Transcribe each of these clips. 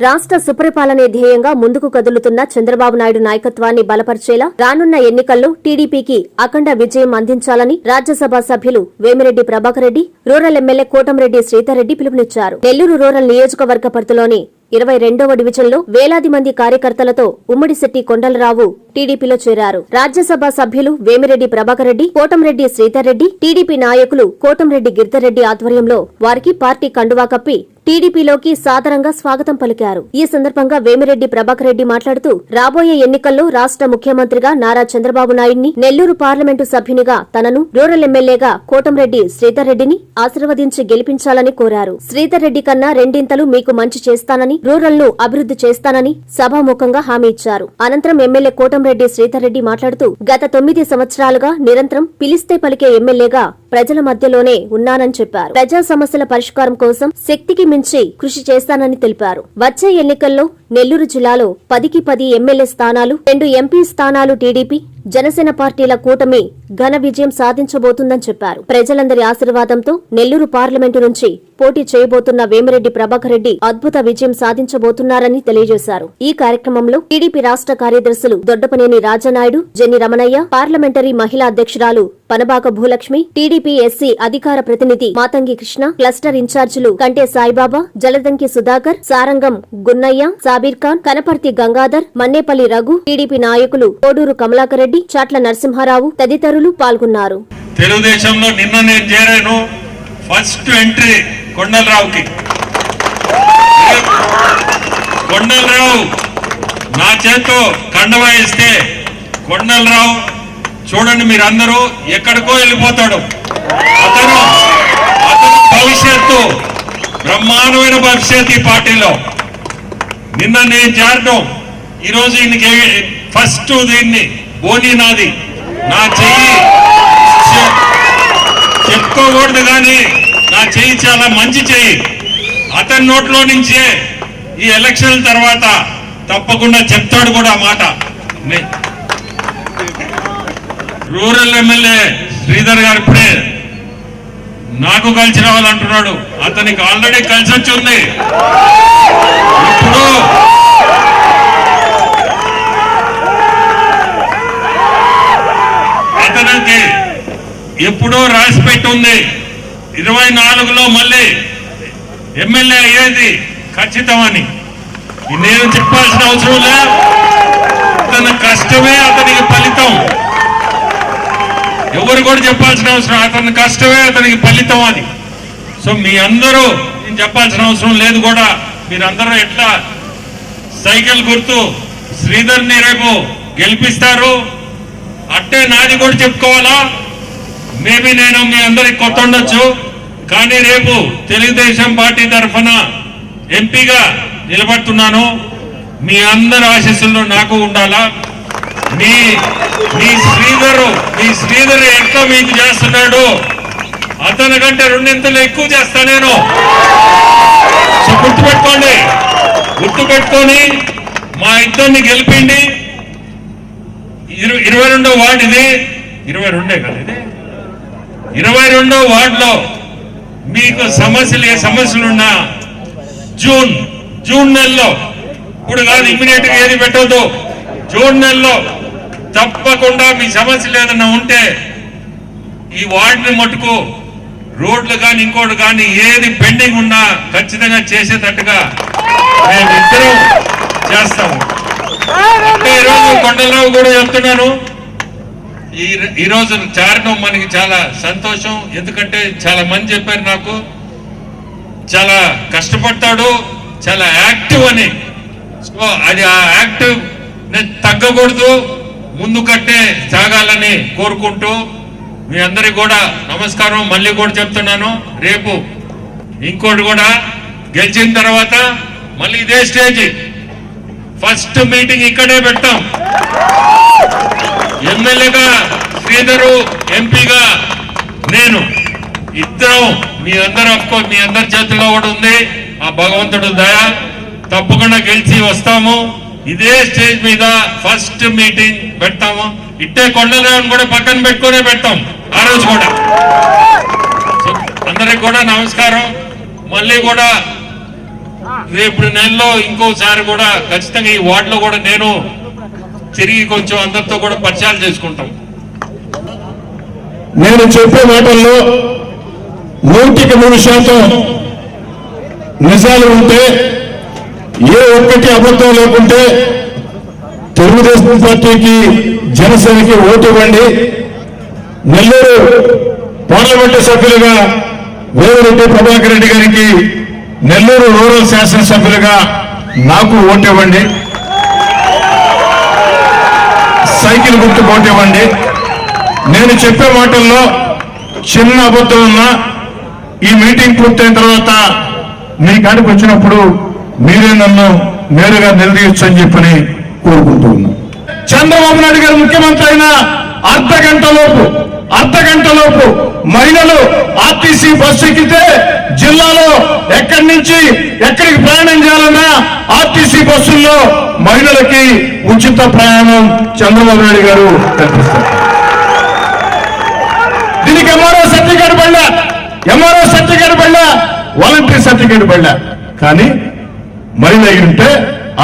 రాష్ట్ర సుపరిపాలనే ధ్యేయంగా ముందుకు కదులుతున్న చంద్రబాబు నాయుడు నాయకత్వాన్ని బలపరిచేలా రానున్న ఎన్నికల్లో టీడీపీకి అఖండ విజయం అందించాలని రాజ్యసభ సభ్యులు వేమిరెడ్డి ప్రభాకర్ రెడ్డి రూరల్ ఎమ్మెల్యే కోటంరెడ్డి శ్రీధర్రెడ్డి పిలుపునిచ్చారు. నెల్లూరు రూరల్ నియోజకవర్గ పరిధిలోని ఇరవై రెండవ డివిజన్లో వేలాది మంది కార్యకర్తలతో ఉమ్మడిశెట్టి కొండలరావు టీడీపీలో చేరారు. రాజ్యసభ సభ్యులు వేమిరెడ్డి ప్రభాకరెడ్డి కోటంరెడ్డి శ్రీధర్రెడ్డి టీడీపీ నాయకులు కోటంరెడ్డి గిరిధర్రెడ్డి ఆధ్వర్యంలో వారికి పార్టీ కండువా కప్పి టీడీపీలోకి సాదరంగా స్వాగతం పలికారు. ఈ సందర్భంగా వేమిరెడ్డి ప్రభాకర్ రెడ్డి మాట్లాడుతూ రాబోయే ఎన్నికల్లో రాష్ట్ర ముఖ్యమంత్రిగా నారా చంద్రబాబు నాయుడిని నెల్లూరు పార్లమెంటు సభ్యునిగా తనను రూరల్ ఎమ్మెల్యేగా కోటంరెడ్డి శ్రీధర్ రెడ్డిని ఆశీర్వదించి గెలిపించాలని కోరారు. శ్రీధర్ రెడ్డి కన్నా రెండింతలు మీకు మంచి చేస్తానని రూరల్ను అభివృద్ధి చేస్తానని సభాముఖంగా హామీ ఇచ్చారు. అనంతరం ఎమ్మెల్యే కోటంరెడ్డి శ్రీధర్రెడ్డి మాట్లాడుతూ గత తొమ్మిది సంవత్సరాలుగా నిరంతరం పిలిస్తే పలికే ఎమ్మెల్యేగా ప్రజల మధ్యలోనే ఉన్నానని చెప్పారు. ప్రజా సమస్యల పరిష్కారం కోసం శక్తికి మించి కృషి చేస్తానని తెలిపారు. వచ్చే ఎన్నికల్లో నెల్లూరు జిల్లాలో పదికి పది ఎమ్మెల్యే స్థానాలు రెండు ఎంపీ స్థానాలు టీడీపీ జనసేన పార్టీల కూటమి ఘన విజయం సాధించబోతుందని చెప్పారు. ప్రజలందరి ఆశీర్వాదంతో నెల్లూరు పార్లమెంటు నుంచి పోటీ చేయబోతున్న వేమిరెడ్డి ప్రభాకర్ రెడ్డి అద్భుత విజయం సాధించబోతున్నారని తెలియజేశారు. ఈ కార్యక్రమంలో టీడీపీ రాష్ట్ర కార్యదర్శులు దొడ్డపనేని రాజనాయుడు జెన్ని రమణయ్య పార్లమెంటరీ మహిళా అధ్యక్షురాలు పనబాక భూలక్ష్మి టీడీపీ ఎస్సీ అధికార ప్రతినిధి మాతంగి కృష్ణ క్లస్టర్ ఇన్ఛార్జీలు కంటే సాయిబాబా జలదంకి సుధాకర్ సారంగం గున్నయ్య సాబీర్ ఖాన్ కనపర్తి గంగాధర్ మన్నేపల్లి రఘు టీడీపీ నాయకులు కోడూరు కమలాకర్ రెడ్డి చాట్ల నరసింహారావు తదితరులు పాల్గొన్నారు. తెలుగుదేశంలో నిన్న నేను చేరాను ఫస్ట్ ఎంట్రీ కొండలరావుకి. కొండలరావు నా చేత్తో కండవాయిస్తే కొండలరావు చూడండి మీరందరూ ఎక్కడికో వెళ్ళిపోతాడు. అతను అతను భవిష్యత్తు బ్రహ్మాండమైన భవిష్యత్తు ఈ పార్టీలో. నిన్న నేను చేరటం ఈరోజు ఈయనకి ఫస్ట్ దీన్ని బోని నాది. నా చెయ్యి చెప్పుకోకూడదు కానీ నా చెయ్యి చాలా మంచి చెయ్యి. అతని నోట్లో నుంచే ఈ ఎలక్షన్ తర్వాత తప్పకుండా చెప్తాడు కూడా మాట. నే- రూరల్ ఎమ్మెల్యే శ్రీధర్ గారు ఇప్పుడే నాకు కలిసి రావాలంటున్నాడు అతనికి ఆల్రెడీ కలిసి వచ్చి ఉంది. ఇప్పుడు అతనికి ఎప్పుడో రాసి పెట్టి ఉంది ఇరవై నాలుగులో మళ్ళీ ఎమ్మెల్యే అయ్యేది ఖచ్చితమని. నేను చెప్పాల్సిన అవసరం లే అతని కష్టమే అతనికి ఫలితం. ఎవరు కూడా చెప్పాల్సిన అవసరం అతని కష్టమే అతనికి ఫలితం అది. సో మీ అందరూ నేను చెప్పాల్సిన అవసరం లేదు కూడా. మీరందరూ ఎట్లా సైకిల్ గుర్తు శ్రీధర్ని రేపు గెలిపిస్తారు? అట్టే నాది కూడా చెప్పుకోవాలా? మేబీ నేను మీ అందరికి కొత్త ఉండొచ్చు. కానీ రేపు తెలుగుదేశం పార్టీ తరఫున ఎంపీగా నిలబడుతున్నాను. మీ అందరి ఆశీస్సుల్లో నాకు ఉండాలా? మీ మీ శ్రీధరు ఈ శ్రీధర్ ఎంత మీకు చేస్తున్నాడు? అతని కంటే రెండింతలు ఎక్కువ చేస్తా నేను. సో గుర్తుపెట్టుకోండి. గుర్తుపెట్టుకొని మా ఇద్దరిని గెలిపిండి ఇరవై రెండో వార్డు ఇది. ఇరవై రెండే కదా ఇది? ఇరవై రెండో వార్డులో మీకు సమస్యలు ఏ సమస్యలు ఉన్నా జూన్ జూన్ నెలలో. ఇప్పుడు కాదు ఇమ్మీడియట్గా ఏది పెట్టద్దు. జూన్ నెలలో తప్పకుండా మీ సమస్యలు ఏదైనా ఉంటే ఈ వార్డుని మటుకు రోడ్లు కానీ ఇంకోటి కానీ ఏది పెండింగ్ ఉన్నా ఖచ్చితంగా చేసేటట్టుగా మేము చేస్తాము. అంటే ఈరోజు కొండలరావు కూడా చెప్తున్నాను ఈ ఈ చేరడం మనకి చాలా సంతోషం ఎందుకంటే చాలా మంది చెప్పారు నాకు చాలా కష్టపడతాడు చాలా యాక్టివ్ అని. సో అది ఆ యాక్టివ్ తగ్గకూడదు. ముందు కట్టే సాగాలని కోరుకుంటూ మీ అందరికి కూడా నమస్కారం. మళ్ళీ కూడా చెప్తున్నాను. రేపు ఇంకోటి కూడా గెలిచిన తర్వాత మళ్ళీ ఇదే స్టేజ్. ఫస్ట్ మీటింగ్ ఇక్కడే పెట్టాం ఎమ్మెల్యేగా శ్రీధరు ఎంపీగా నేను. ఇద్దరం మీ అందరు అఫ్కోర్స్ మీ అందరి చేతిలో కూడా ఉంది. ఆ భగవంతుడు దయ. తప్పకుండా గెలిచి వస్తాము. ఇదే స్టేజ్ మీద ఫస్ట్ మీటింగ్ పెడతాము. ఇట్టే కొండలరావుని కూడా పక్కన పెట్టుకునే పెడతాం. ఆ రోజు కూడా. అందరికి కూడా నమస్కారం. మళ్ళీ కూడా రేపు నెలలో ఇంకోసారి కూడా ఖచ్చితంగా ఈ వార్డులో కూడా నేను తిరిగి కొంచెం అందరితో కూడా పరిచయాలు చేసుకుంటాం. నేను చెప్పే మాటల్లో నూటికి నూరు శాతం నిజాలు ఉంటే ఏ ఒక్కటి అబద్ధం లేకుంటే తెలుగుదేశం పార్టీకి జనసేనకి ఓటు ఇవ్వండి. నెల్లూరు పార్లమెంటు సభ్యులుగా వేమిరెడ్డి ప్రభాకర్ రెడ్డి గారికి నెల్లూరు రూరల్ శాసనసభ్యులుగా నాకు ఓటు ఇవ్వండి. సైకిల్ గుర్తు ఓటు ఇవ్వండి. నేను చెప్పే మాటల్లో చిన్న అబద్ధం ఉన్నా ఈ మీటింగ్ పూర్తయిన తర్వాత మీ కాడికి వచ్చినప్పుడు మీరే నన్ను నేరుగా నిలదీయచ్చు అని చెప్పని కోరుకుంటూ ఉన్నా చంద్రబాబు నాయుడు గారు ముఖ్యమంత్రి అయిన అర్ధ గంట లోపు అర్ధ గంట లోపు మహిళలు ఆర్టీసీ బస్సు ఎక్కితే జిల్లాలో ఎక్కడి నుంచి ఎక్కడికి ప్రయాణం చేయాలన్నా ఆర్టీసీ బస్సుల్లో మహిళలకి ఉచిత ప్రయాణం చంద్రబాబు నాయుడు గారు కల్పిస్తారు. దీనికి ఎంఆర్ఓ సర్టిఫికేట్ పడ్డా ఎంఆర్ఓ సర్టిఫికేట్ పడ్డా వాలంటీర్ సర్టిఫికేట్ పడ్డా కానీ మహిళ ఉంటే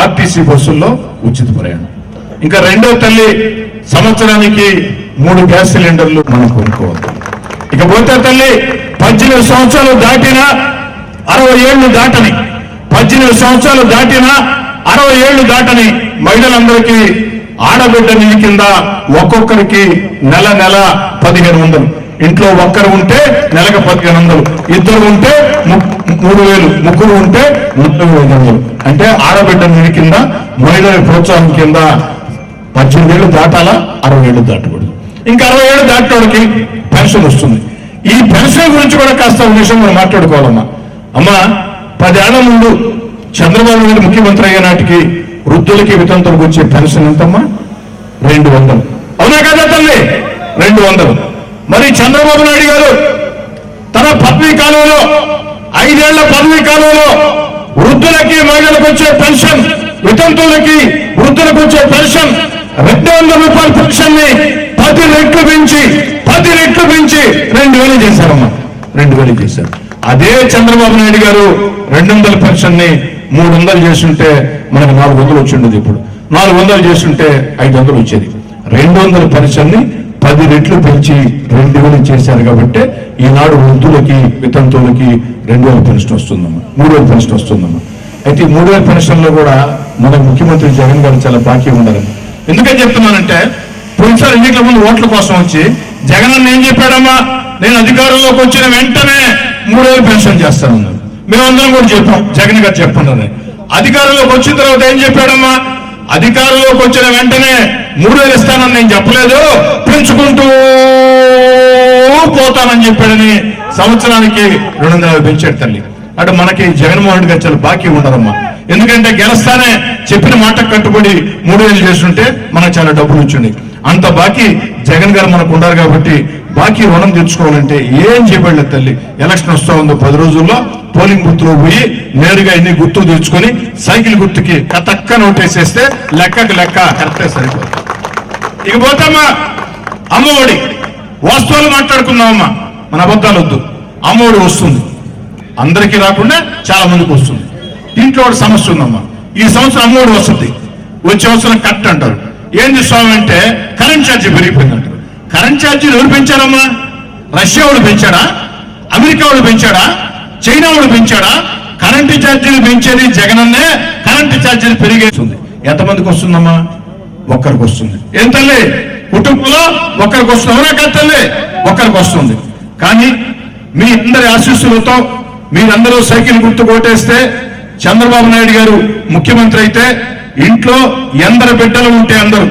ఆర్టీసీ బస్సుల్లో ఉచిత ప్రయాణం. ఇంకా రెండో తల్లి సంవత్సరానికి మూడు గ్యాస్ సిలిండర్లు మనం కొనుక్కోవద్దు. ఇకపోతే తల్లి పద్దెనిమిది సంవత్సరాలు దాటినా అరవై ఏళ్ళు దాటని పద్దెనిమిది సంవత్సరాలు దాటినా అరవై ఏళ్ళు దాటని మహిళలందరికీ ఆడబిడ్డ నిధి కింద ఒక్కొక్కరికి నెల నెల పదిహేను వందలు. ఇంట్లో ఒక్కరు ఉంటే నెలకు పదిహేను వందలు. ఇద్దరు ఉంటే మూడు వేలు ముగ్గురు ఉంటే ముప్పై ఐదు వందలు అంటే ఆడబిడ్డ నిధి కింద మహిళల ప్రోత్సాహం కింద పద్దెనిమిది ఏళ్ళు దాటాలా అరవై ఏళ్ళు దాటకూడదు. ఇంకా అరవై ఏళ్ళు దాటోడికి పెన్షన్ వస్తుంది. ఈ పెన్షన్ గురించి కూడా కాస్త విషయం మనం మాట్లాడుకోవాలమ్మా. అమ్మా పదేళ్ళ ముందు చంద్రబాబు నాయుడు ముఖ్యమంత్రి అయ్యే నాటికి వృద్ధులకి వితంతులకు వచ్చే పెన్షన్ ఎంతమ్మా? రెండు వందలు. అవునా కదా తల్లి? రెండు వందలు. మరి చంద్రబాబు నాయుడు గారు తన పత్ని కాలంలో ఐదేళ్ళ పదవీ కాలంలో వృద్ధులకి మహిళలకు వచ్చే పెన్షన్ వితంతువులకి వృద్ధులకు వచ్చే పెన్షన్ రెండు వందల రూపాయల పెన్షన్ని పది రెట్లు పెంచి పది రెట్లు పెంచి రెండు వేలు చేశారమ్మా. రెండు వేలు చేశారు. అదే చంద్రబాబు నాయుడు గారు రెండు వందల పెన్షన్ని మూడు వందలు చేస్తుంటే మనకు నాలుగు వందలు వచ్చిండదు ఇప్పుడు. నాలుగు వందలు చేస్తుంటే ఐదు వందలు వచ్చేది. రెండు వందల పెన్షన్ని పది రెట్లు పెంచి రెండు వేలు చేశారు కాబట్టి ఈనాడు వృద్ధులకి వితంతువులకి రెండు వేల పెన్షన్ వస్తుందమ్మా. మూడు వేల పెన్షన్ వస్తుందమ్మా. అయితే ఈ మూడు వేల పెన్షన్లో కూడా మన ముఖ్యమంత్రి జగన్ గారు చాలా బాకీ ఉండాలని. ఎందుకని చెప్తున్నానంటే పోయినసారి ఎన్నికల ముందు ఓట్ల కోసం వచ్చి జగన్ అన్న ఏం చెప్పాడమ్మా? నేను అధికారంలోకి వచ్చిన వెంటనే మూడు వేలు పెన్షన్ చేస్తానన్నారు మేమందరం కూడా చెప్పాం జగన్ గారు చెప్పండి. అధికారంలోకి వచ్చిన తర్వాత ఏం చెప్పాడమ్మా? అధికారంలోకి వచ్చిన వెంటనే మూడు వేలు ఇస్తానని నేను చెప్పలేదు. పెంచుకుంటూ పోతానని చెప్పాడని సంవత్సరానికి రెండు వందల యాభై పెంచాడు తల్లి. అటు మనకి జగన్మోహన్ రెడ్డి గారు చాలా బాకీ ఉండరమ్మా ఎందుకంటే గెలుస్తానే చెప్పిన మాట కట్టుబడి మూడు వేలు చేస్తుంటే మనకు చాలా డబ్బులు వచ్చింది అంత బాకీ జగన్ గారు మనకు ఉండరు కాబట్టి బాకీ రుణం తెచ్చుకోవాలంటే ఏం చేయబడలేదు తల్లి? ఎలక్షన్ వస్తా ఉందో పది రోజుల్లో పోలింగ్ బూత్లో పోయి నేరుగా ఇన్ని గుర్తులు తెచ్చుకొని సైకిల్ గుర్తుకి కతక్క నోటేసేస్తే లెక్కకి లెక్క. కరెక్టే సరిపోతుంది ఇక పోతామా? అమ్మఒడి వాస్తవాలు మాట్లాడుకుందామమ్మా. మన అబద్ధాలు వద్దు. అమ్మఒడి వస్తుంది. అందరికీ రాకుండా చాలా మందికి వస్తుంది. దీంట్లో ఒక సమస్య ఉందమ్మా. ఈ సంవత్సరం అమ్మఒడి వస్తుంది. వచ్చే సంవత్సరం కట్ అంటారు. ఏంది స్వామి అంటే కరెంట్ ఛార్జీ పెరిగిపోయింది కరెంట్ ఛార్జీలు ఎవరు పెంచారమ్మా? రష్యా వాడు పెంచాడా? అమెరికా వాడు పెంచాడా? చైనా వాడు పెంచాడా? కరెంటు ఛార్జీలు పెంచేది జగనన్నే కరెంటు ఛార్జీలు పెరిగేస్తుంది. ఎంతమందికి వస్తుందమ్మా? ఒక్కరికి వస్తుంది. ఏం తల్లి? కుటుంబంలో ఒక్కరికి వస్తుంది. అవునా కాదు తల్లి? ఒక్కరికి వస్తుంది. కానీ మీ అందరి ఆశీస్సులతో మీరందరూ సైకిల్ గుర్తు కొట్టేస్తే చంద్రబాబు నాయుడు గారు ముఖ్యమంత్రి అయితే ఇంట్లో ఎందరు బిడ్డలు ఉంటే అందరూ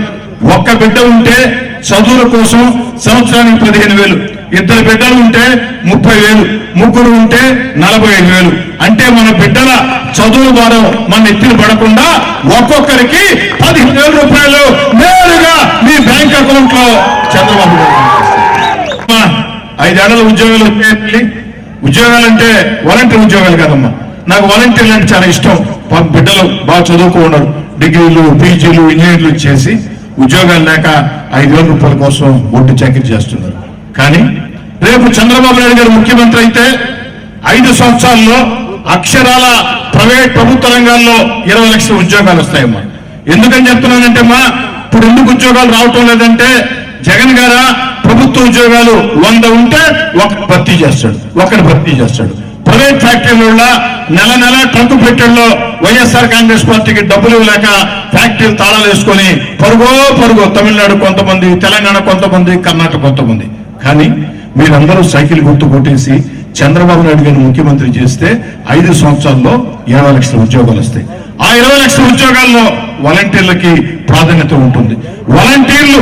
ఒక్క బిడ్డ ఉంటే చదువుల కోసం సంవత్సరానికి పదిహేను వేలు ఇద్దరు బిడ్డలు ఉంటే ముప్పై వేలు ముగ్గురు ఉంటే నలభై ఐదు వేలు. అంటే మన బిడ్డల చదువు ద్వారా మన ఎత్తిన పడకుండా ఒక్కొక్కరికి పదిహేను వేల రూపాయలు నేరుగా మీ బ్యాంక్ అకౌంట్లో చంద్రబాబు గారు ఐదేళ్ళ ఉద్యోగాలు వచ్చాయండి. ఉద్యోగాలు అంటే వాలంటీర్ ఉద్యోగాలు కాదమ్మా. నాకు వాలంటీర్లు అంటే చాలా ఇష్టం. బిడ్డలు బాగా చదువుకున్నారు డిగ్రీలు పీజీలు ఇంజనీర్లు చేసి ఉద్యోగాలు లేక ఐదు వేల రూపాయల కోసం ఒడ్డు చాకరీ చేస్తున్నారు. కానీ రేపు చంద్రబాబు నాయుడు గారు ముఖ్యమంత్రి అయితే ఐదు సంవత్సరాల్లో అక్షరాల ప్రైవేట్ ప్రభుత్వ రంగాల్లో ఇరవై లక్షల ఉద్యోగాలు వస్తాయమ్మా. ఎందుకని చెప్తున్నానంటే అమ్మా ఇప్పుడు ఎందుకు ఉద్యోగాలు రావటం లేదంటే జగన్ గారా ప్రభుత్వ ఉద్యోగాలు వంద ఉంటే ఒక భర్తీ చేస్తాడు ఒకటి భర్తీ చేస్తాడు. ప్రైవేట్ ఫ్యాక్టరీలలో నెల నెల ట్రంక్ పెట్టెల్లో వైఎస్ఆర్ కాంగ్రెస్ పార్టీకి డబ్బులు ఇవ్వలేక ఫ్యాక్టరీలు తాళాలు వేసుకొని పరుగో పరుగో తమిళనాడు కొంతమంది తెలంగాణ కొంతమంది కర్ణాటక కొంతమంది. కానీ మీరందరూ సైకిల్ గుర్తు కొట్టేసి చంద్రబాబు నాయుడు గారిని ముఖ్యమంత్రి చేస్తే ఐదు సంవత్సరాల్లో ఇరవై లక్షల ఉద్యోగాలు వస్తాయి. ఆ ఇరవై లక్షల ఉద్యోగాల్లో వాలంటీర్లకి ప్రాధాన్యత ఉంటుంది. వాలంటీర్లు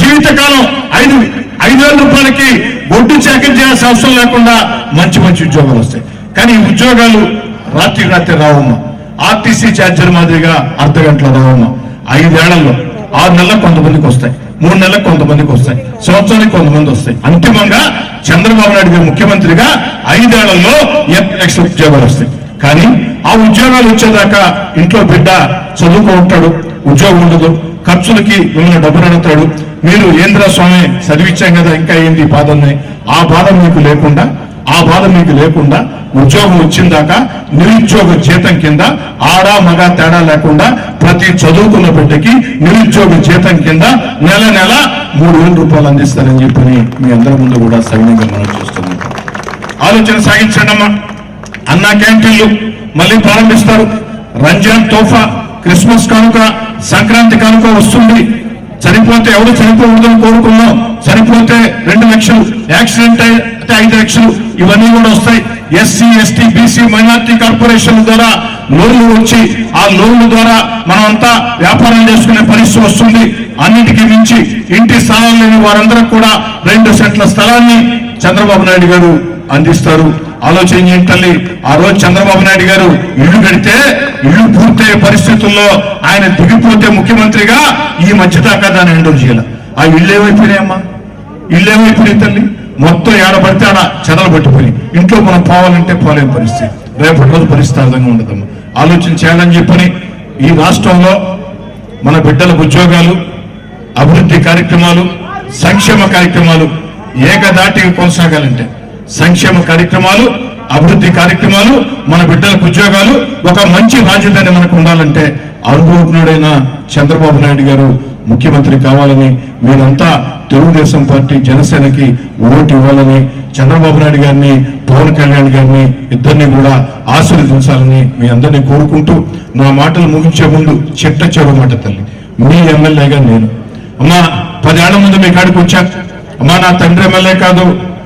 జీవితకాలం ఐదు ఐదు వేల రూపాయలకి ఒడ్డు చాకరీ చేయాల్సిన అవసరం లేకుండా మంచి మంచి ఉద్యోగాలు వస్తాయి. కానీ ఈ ఉద్యోగాలు రాత్రి రాత్రి రావమ్మా. ఆర్టీసీ ఛార్జీల మాదిరిగా అర్ధ గంటల రావమ్మా. ఐదేళ్ళలో ఆరు నెలల కొంతమందికి వస్తాయి. మూడు నెలలకు కొంతమందికి వస్తాయి. సంవత్సరానికి కొంతమంది వస్తాయి. అంతిమంగా చంద్రబాబు నాయుడు గారు ముఖ్యమంత్రిగా ఐదేళ్ళలో ఎనభై లక్షల ఉద్యోగాలు వస్తాయి. కానీ ఆ ఉద్యోగాలు వచ్చేదాకా ఇంట్లో బిడ్డ చదువుకో ఉంటాడు ఉద్యోగం ఉండదు ఖర్చులకి మిమ్మల్ని డబ్బులు అడుగుతాడు. మీరు ఏంద్ర స్వామి చదివిచ్చాం కదా ఇంకా ఏంది బాధ ఉన్నాయి ఆ బాధ మీకు లేకుండా ఆ బాధ మీకు లేకుండా ఉద్యోగం వచ్చిందాక నిరుద్యోగ జీతం కింద ఆడ మగ తేడా లేకుండా ప్రతి చదువుకున్న బిడ్డకి నిరుద్యోగ జీతం కింద నెల నెల మూడు వేల రూపాయలు అందిస్తారని చెప్పని మీ అందరి ముందు కూడా సైన్యంగా మనం చూస్తున్నాం. ఆలోచన సాగించండి అమ్మా. అన్న క్యాంటీన్లు మళ్ళీ ప్రారంభిస్తారు. రంజాన్ తోఫా క్రిస్మస్ కానుక సంక్రాంతి కానుక వస్తుంది. చనిపోతే ఎవరు చనిపోకూడదని కోరుకున్నాం. చనిపోతే రెండు లక్షలు యాక్సిడెంట్ ఐదు లక్షలు ఇవన్నీ కూడా వస్తాయి. SC ST BC minority corporation ద్వారా లోన్లు వచ్చి ఆ లోన్ల ద్వారా మనమంతా వ్యాపారం చేసుకునే పరిస్థితి వస్తుంది. అన్నిటికీ మించి ఇంటి స్థలాలు లేని వారందరూ కూడా రెండు సెంట్ల స్థలాన్ని చంద్రబాబు నాయుడు గారు అందిస్తారు. ఆలోచన తల్లి ఆ రోజు చంద్రబాబు నాయుడు గారు ఇల్లు కడితే ఇల్లు పూర్తయ్యే పరిస్థితుల్లో ఆయన దిగిపోతే ముఖ్యమంత్రిగా ఈ మధ్య దాకా దాన్ని హ్యాండిల్ చేయాలి. ఆ ఇల్లు ఏమైపోయినాయమ్మా ఇల్లు ఏమైపోయినాయి తల్లి? మొత్తం ఏడబడితే ఆడ చెదలు పట్టిపోయి ఇంట్లో మనం పోవాలంటే పోలేని పరిస్థితి. రేపటి రోజు పరిస్థితి అర్థంగా విధంగా ఉండదమ్మా. ఆలోచన చేయాలని చెప్పని ఈ రాష్ట్రంలో మన బిడ్డలకు ఉద్యోగాలు అభివృద్ధి కార్యక్రమాలు సంక్షేమ కార్యక్రమాలు ఏకదాటిగా కొనసాగాలంటే సంక్షేమ కార్యక్రమాలు అభివృద్ధి కార్యక్రమాలు మన బిడ్డలకు ఉద్యోగాలు ఒక మంచి రాజధాని మనకు ఉండాలంటే అనుభవజ్ఞుడైన చంద్రబాబు నాయుడు గారు ముఖ్యమంత్రి కావాలని మీరంతా తెలుగుదేశం పార్టీ జనసేనకి ఓటు ఇవ్వాలని చంద్రబాబు నాయుడు గారిని పవన్ కళ్యాణ్ గారిని ఇద్దరిని కూడా ఆశీర్వదించాలని మీ అందరినీ కోరుకుంటూ నా మాటలు ముగించే ముందు చిట్ట చెడు మాట తల్లి. మీ ఎమ్మెల్యేగా నేను. అమ్మా పదేళ్ళ ముందు మీ కాడికి వచ్చా. అమ్మా నా తండ్రి ఎమ్మెల్యే కాదు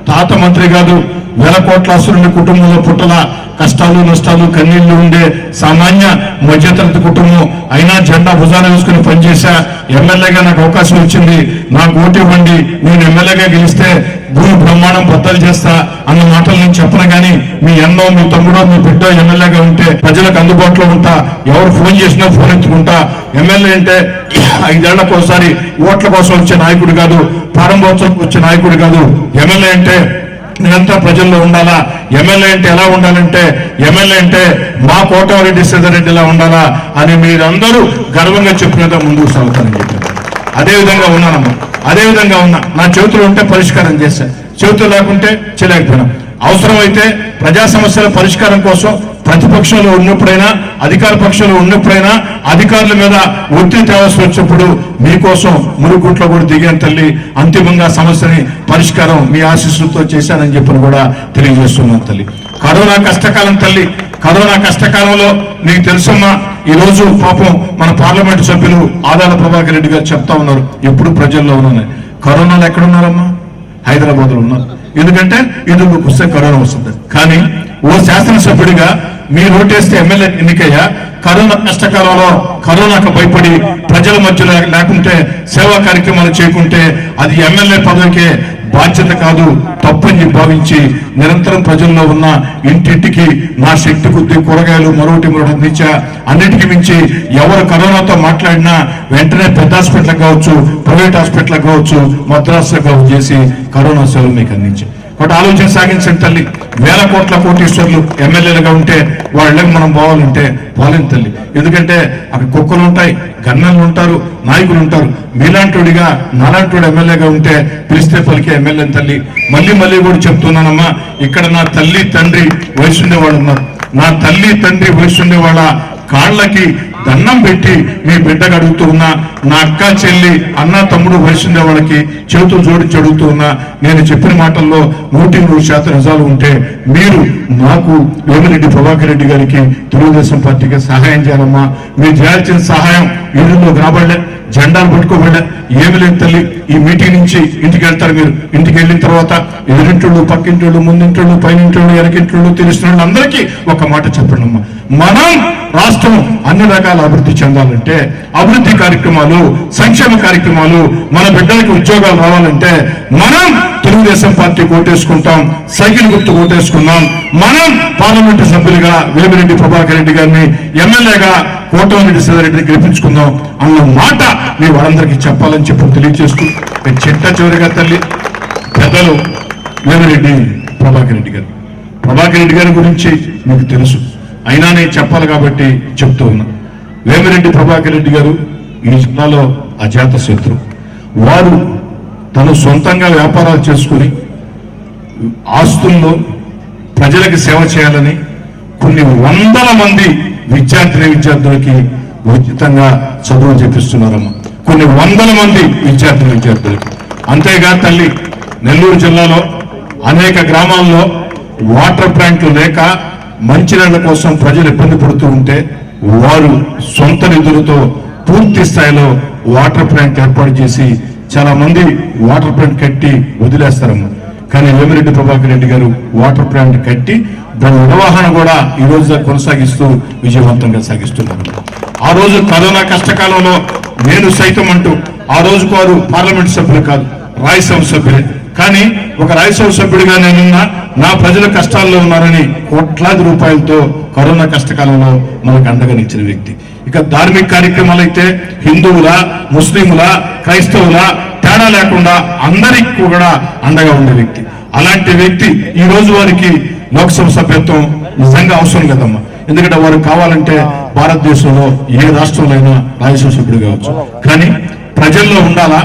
తాత మంత్రి కాదు వేల కోట్ల అసురుని కుటుంబంలో పుట్టల కష్టాలు నష్టాలు కన్నీళ్ళు ఉండే సామాన్య మధ్యతరగతి కుటుంబం. అయినా జెండా భుజాన వేసుకుని పనిచేశా ఎమ్మెల్యేగా నాకు అవకాశం వచ్చింది నాకు ఓటు ఇవ్వండి. నేను ఎమ్మెల్యేగా గెలిస్తే భూమి బ్రహ్మాండం బద్దలు చేస్తా అన్న మాటలు నేను చెప్పను కానీ మీ అన్నో మీ తమ్ముడో మీ బిడ్డ ఎమ్మెల్యేగా ఉంటే ప్రజలకు అందుబాటులో ఉంటా. ఎవరు ఫోన్ చేసినా ఫోన్ ఎత్తుకుంటా. ఎమ్మెల్యే అంటే ఐదేళ్ళకు ఒకసారి ఓట్ల కోసం వచ్చే నాయకుడు కాదు ప్రారంభోత్సవం వచ్చే నాయకుడు కాదు. ఎమ్మెల్యే అంటే నిరంతరం ప్రజల్లో ఉండాలా? ఎమ్మెల్యే అంటే ఎలా ఉండాలంటే ఎమ్మెల్యే అంటే మా కోటారెడ్డి సిద్ధారెడ్డిలా ఉండాలా అని మీరందరూ గర్వంగా చెప్పినట్టు ముందుకు సాగుతారని చెప్పారు అదేవిధంగా ఉన్నానమ్మా. అదే విధంగా ఉన్నా. నా చేతులు ఉంటే పరిష్కారం చేశాను చేతులు లేకుంటే చేయలేకపోయినా. అవసరమైతే ప్రజా సమస్యల పరిష్కారం కోసం ప్రతిపక్షంలో ఉన్నప్పుడైనా అధికార పక్షంలో ఉన్నప్పుడైనా అధికారుల మీద ఒత్తిడి తేవాల్సి వచ్చినప్పుడు మీకోసం మురుగుంట్లో కూడా దిగాను తల్లి. అంతిమంగా సమస్యని పరిష్కారం మీ ఆశీస్సులతో చేశానని చెప్పని కూడా తెలియజేస్తున్నాను తల్లి. కరోనా కష్టకాలం తల్లి. కరోనా కష్టకాలంలో నీకు తెలుసమ్మా ఈ రోజు పాపం మన పార్లమెంటు సభ్యులు ఆదాల ప్రభాకర్ రెడ్డి గారు చెప్తా ఉన్నారు. ఎప్పుడు ప్రజల్లో ఉన్నాయి కరోనాలు ఎక్కడున్నారమ్మా? హైదరాబాద్లో ఉన్నారు. ఎందుకంటే ఇది వస్తే కరోనా వస్తుంది. కానీ ఓ శాసనసభ్యుడిగా మీరు ఓటేస్తే ఎమ్మెల్యే ఎన్నికయ్యా? కరోనా కష్టకాలంలో కరోనాకు భయపడి ప్రజల మధ్యలో లేకుంటే సేవా కార్యక్రమాలు చేయకుంటే అది ఎమ్మెల్యే పదవికే బాధ్యత కాదు తప్పని భావించి నిరంతరం ప్రజల్లో ఉన్న ఇంటింటికి నా శక్తి కొద్ది కూరగాయలు మరొకటి మరొకటి అందించా అన్నిటికీ మించి ఎవరు కరోనాతో మాట్లాడినా వెంటనే పెద్ద హాస్పిటల్ కావచ్చు ప్రైవేట్ హాస్పిటల్ కావచ్చు మద్రాసులో కావచ్చు చేసి కరోనా సేవలు మీకు అందించాం. ఒకటి ఆలోచన సాగించండి తల్లి. వేల కోట్ల కోటీశ్వర్లు ఎమ్మెల్యేలుగా ఉంటే వాళ్ళకి మనం పోవాలంటే పోలేని తల్లి. ఎందుకంటే అక్కడ కుక్కలు ఉంటాయి గన్నలు ఉంటారు నాయకులు ఉంటారు. మీలాంటివాడిగా నాలాంటోడు ఎమ్మెల్యేగా ఉంటే పిలిస్తే పలికే ఎమ్మెల్యే తల్లి. మళ్ళీ మళ్ళీ కూడా చెప్తున్నానమ్మా ఇక్కడ నా తల్లి తండ్రి వయసు ఉన్నారు నా తల్లి తండ్రి వయసుండే వాళ్ళ కాళ్ళకి దండం పెట్టి మీ బిడ్డకు అడుగుతూ ఉన్నా నా అక్క చెల్లి అన్న తమ్ముడు వయసుండే వాళ్ళకి చేతులు జోడించి అడుగుతూ ఉన్నా నేను చెప్పిన మాటల్లో నూటి నూరు శాతం నిజాలు ఉంటే మీరు నాకు వేమిరెడ్డి ప్రభాకర్ రెడ్డి గారికి తెలుగుదేశం పార్టీకి సహాయం చేయాలమ్మా. మీరు చేయాల్సిన సహాయం ఇళ్ళు రాబడలే జెండాలు పట్టుకోబడలే. ఏమి లేదు తల్లి ఈ మీటింగ్ నుంచి ఇంటికి వెళ్తారు మీరు. ఇంటికి వెళ్ళిన తర్వాత ఎదురింటోళ్ళు పక్కింటోళ్ళు ముందింటోళ్ళు పైనింటోళ్ళు వెనకింటోళ్ళు తెలిసిన వాళ్ళు అందరికీ ఒక మాట చెప్పండి అమ్మా మనం రాష్ట్రం అన్ని రకాల అభివృద్ధి చెందాలంటే అభివృద్ధి కార్యక్రమాలు సంక్షేమ కార్యక్రమాలు మన బిడ్డలకు ఉద్యోగాలు రావాలంటే మనం తెలుగుదేశం పార్టీ కోటేసుకుంటాం సైకిల్ గుర్తు కోటేసుకున్నాం మనం పార్లమెంటు సభ్యులుగా వేమిరెడ్డి ప్రభాకర్ రెడ్డి గారిని ఎమ్మెల్యేగా కోటమిరెడ్డి శ్రీధరెడ్డిని గెలిపించుకుందాం అన్న మాట మీ వాళ్ళందరికీ చెప్పాలని చెప్పి తెలియజేస్తూ చెట్ట చిట్ట చివరిగా తల్లి పెద్దలు వేమిరెడ్డి ప్రభాకర్ రెడ్డి గారు. ప్రభాకర్ రెడ్డి గారి గురించి మీకు తెలుసు. అయినా నేను చెప్పాలి కాబట్టి చెప్తూ ఉన్నా. వేమిరెడ్డి ప్రభాకర్ రెడ్డి గారు ఈ జిల్లాలో అజాత శత్రు. వారు తను సొంతంగా వ్యాపారాలు చేసుకుని ఆస్తుల్లో ప్రజలకు సేవ చేయాలని కొన్ని వందల మంది విద్యార్థిని విద్యార్థులకి ఉచితంగా చదువు చెప్పిస్తున్నారమ్మా కొన్ని వందల మంది విద్యార్థిని విద్యార్థులకి. అంతేగా తల్లి నెల్లూరు జిల్లాలో అనేక గ్రామాల్లో వాటర్ ప్లాంట్లు లేక మంచినీళ్ళ కోసం ప్రజలు ఇబ్బంది పడుతూ ఉంటే వారు సొంత నిధులతో పూర్తి స్థాయిలో వాటర్ ప్లాంట్ ఏర్పాటు చేసి చాలా మంది వాటర్ ప్లాంట్ కట్టి వదిలేస్తారు కానీ వేమిరెడ్డి ప్రభాకర్ రెడ్డి గారు వాటర్ ప్లాంట్ కట్టి దాని నిర్వహణ కూడా ఈ రోజు కొనసాగిస్తూ విజయవంతంగా సాగిస్తున్నారు. ఆ రోజు కరోనా కష్టకాలంలో నేను సైతం అంటూ ఆ రోజు వారు పార్లమెంట్ సభ్యులు కాదు రాజ్యసభ సభ్యులే. కానీ ఒక రాజ్యసభ సభ్యుడిగా నేనున్నా నా ప్రజల కష్టాల్లో ఉన్నారని కోట్లాది రూపాయలతో కరోనా కష్టకాలంలో మనకు అండగా నిచ్చిన వ్యక్తి. ఇక ధార్మిక కార్యక్రమాలు అయితే హిందువుల ముస్లింల క్రైస్తవుల తేడా లేకుండా అందరికి కూడా అండగా ఉండే వ్యక్తి. అలాంటి వ్యక్తి ఈ రోజు వారికి లోక్సభ సభ్యత్వం నిజంగా అవసరం కదమ్మా. ఎందుకంటే వారు కావాలంటే భారతదేశంలో ఏ రాష్ట్రంలో అయినా రాజ్యసభ సభ్యుడు కావచ్చు. కానీ ప్రజల్లో ఉండాలా?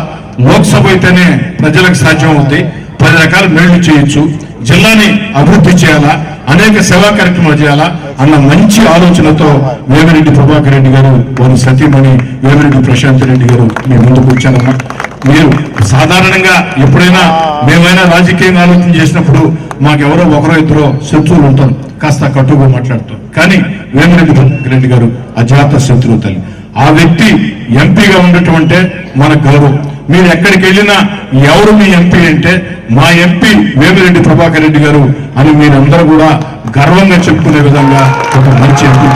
లోక్సభ అయితేనే ప్రజలకు సాధ్యం అవుతాయి పది రకాల మేళ్ళు చేయొచ్చు. జిల్లాని అభివృద్ధి చేయాలా? అనేక సేవా కార్యక్రమాలు చేయాలా? అన్న మంచి ఆలోచనతో వేమిరెడ్డి ప్రభాకర్ రెడ్డి గారు వారి సతీమణి వేమిరెడ్డి ప్రశాంత్ రెడ్డి గారు మీ ముందుకు వచ్చానమ్మా మీరు సాధారణంగా ఎప్పుడైనా మేమైనా రాజకీయంగా ఆలోచన చేసినప్పుడు మాకెవరో ఒకరో ఇద్దరో శత్రువులు ఉంటాం. కాస్త కట్టుగా మాట్లాడతాం. కానీ వేమిరెడ్డి ప్రభాకర్ రెడ్డి గారు అజాత శత్రువు తల్లి. ఆ వ్యక్తి ఎంపీగా ఉండటం అంటే మన గౌరవం. మీరు ఎక్కడికి వెళ్ళినా ఎవరు మీ ఎంపీ అంటే మా ఎంపీ వేమిరెడ్డి ప్రభాకర్ రెడ్డి గారు అని మీరందరూ కూడా గర్వంగా చెప్పుకునే విధంగా ఒక మంచి ఎంపీ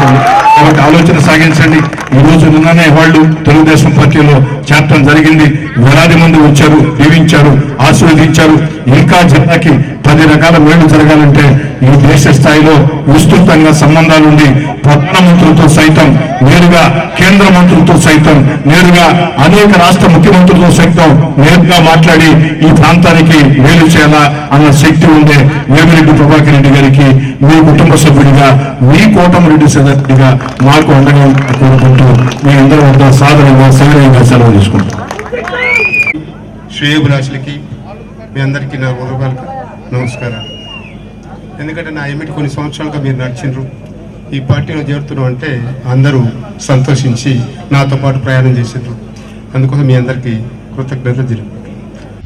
కాబట్టి ఆలోచన సాగించండి. ఈ రోజు నిన్ననే వాళ్ళు తెలుగుదేశం పార్టీలో చేరటం జరిగింది. వేలాది మంది వచ్చారు దీవించారు ఆశీర్వదించారు. ఇంకా జిల్లాకి పది రకాల మేలు జరగాలంటే ఈ దేశ స్థాయిలో విస్తృతంగా సంబంధాలుండి ప్రధానమంత్రులతో సైతం నేరుగా కేంద్ర మంత్రులతో సైతం నేరుగా అనేక రాష్ట్ర ముఖ్యమంత్రులతో సైతం నేరుగా మాట్లాడి ఈ ప్రాంతానికి మేలు చేయాలా అన్న శక్తి ఉండే వేమిరెడ్డి ప్రభాకర్ రెడ్డి గారికి మీ కుటుంబ సభ్యుడిగా మీ కోటమిరెడ్డి సభ్యుడిగా మాకు అండగా కోరుకుంటూ మీ అందరి వద్ద సాధారణంగా సౌకర్యంగా సెలవు తీసుకుంటాం శ్రేయభిలాషులకి మీ అందరికీ నా హృదయపూర్వక నమస్కారాలు ఎందుకంటే నా ఎమిటి కొన్ని సంవత్సరాలుగా మీరు నడిచిండ్రు ఈ పార్టీలో చేరుతున్నాం అంటే అందరూ సంతోషించి నాతో పాటు ప్రయాణం చేసిండ్రు. అందుకోసం మీ అందరికీ కృతజ్ఞతలు జరుగుతుంది